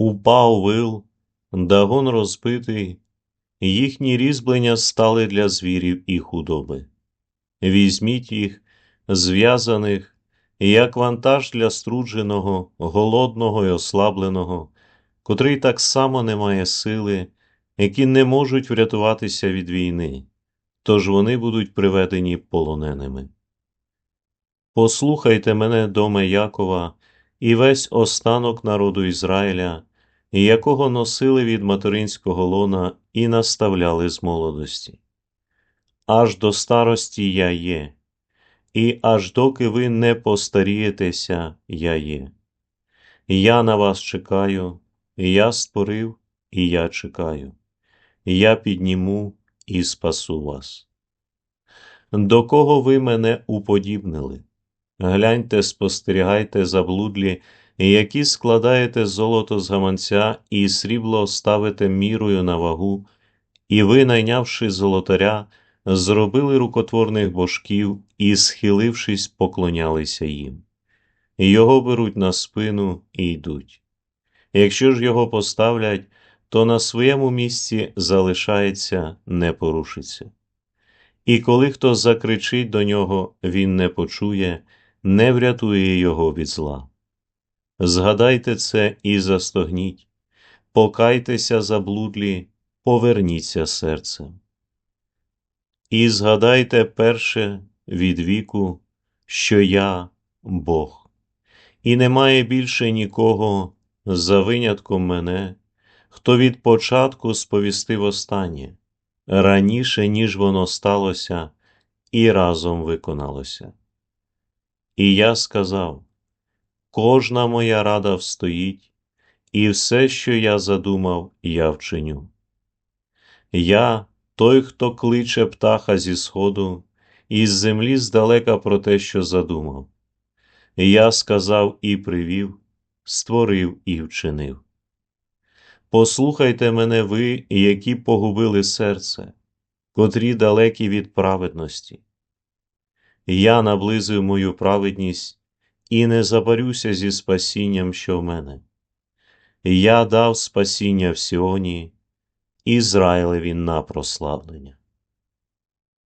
Упав вил, дагон розбитий, їхні різьблення стали для звірів і худоби. Візьміть їх, зв'язаних, як вантаж для струдженого, голодного і ослабленого, котрий так само не має сили, які не можуть врятуватися від війни, тож вони будуть приведені полоненими. Послухайте мене, доме Якова, і весь останок народу Ізраїля, якого носили від материнського лона і наставляли з молодості. Аж до старості я є, і аж доки ви не постарієтеся, я є. Я на вас чекаю, я створив, і я чекаю. Я підніму і спасу вас. До кого ви мене уподібнили? Гляньте, спостерігайте заблудлі, які складаєте золото з гаманця і срібло ставите мірою на вагу, і ви, найнявши золотаря, зробили рукотворних божків і, схилившись, поклонялися їм. Його беруть на спину і йдуть. Якщо ж його поставлять, то на своєму місці залишається, не порушиться. І коли хто закричить до нього, він не почує, не врятує його від зла. Згадайте це і застогніть, покайтеся заблудлі, поверніться серцем. І згадайте перше від віку, що я Бог, і немає більше нікого за винятком мене, хто від початку сповістив останнє, раніше, ніж воно сталося, і разом виконалося. І я сказав: кожна моя рада встоїть, і все, що я задумав, я вчиню. Я, той, хто кличе птаха зі сходу, і з землі здалека про те, що задумав. Я сказав і привів, створив і вчинив. Послухайте мене ви, які погубили серце, котрі далекі від праведності. Я наблизив мою праведність і не забарюся зі спасінням, що в мене. Я дав спасіння в Сіоні, Ізраїлеві на прославлення.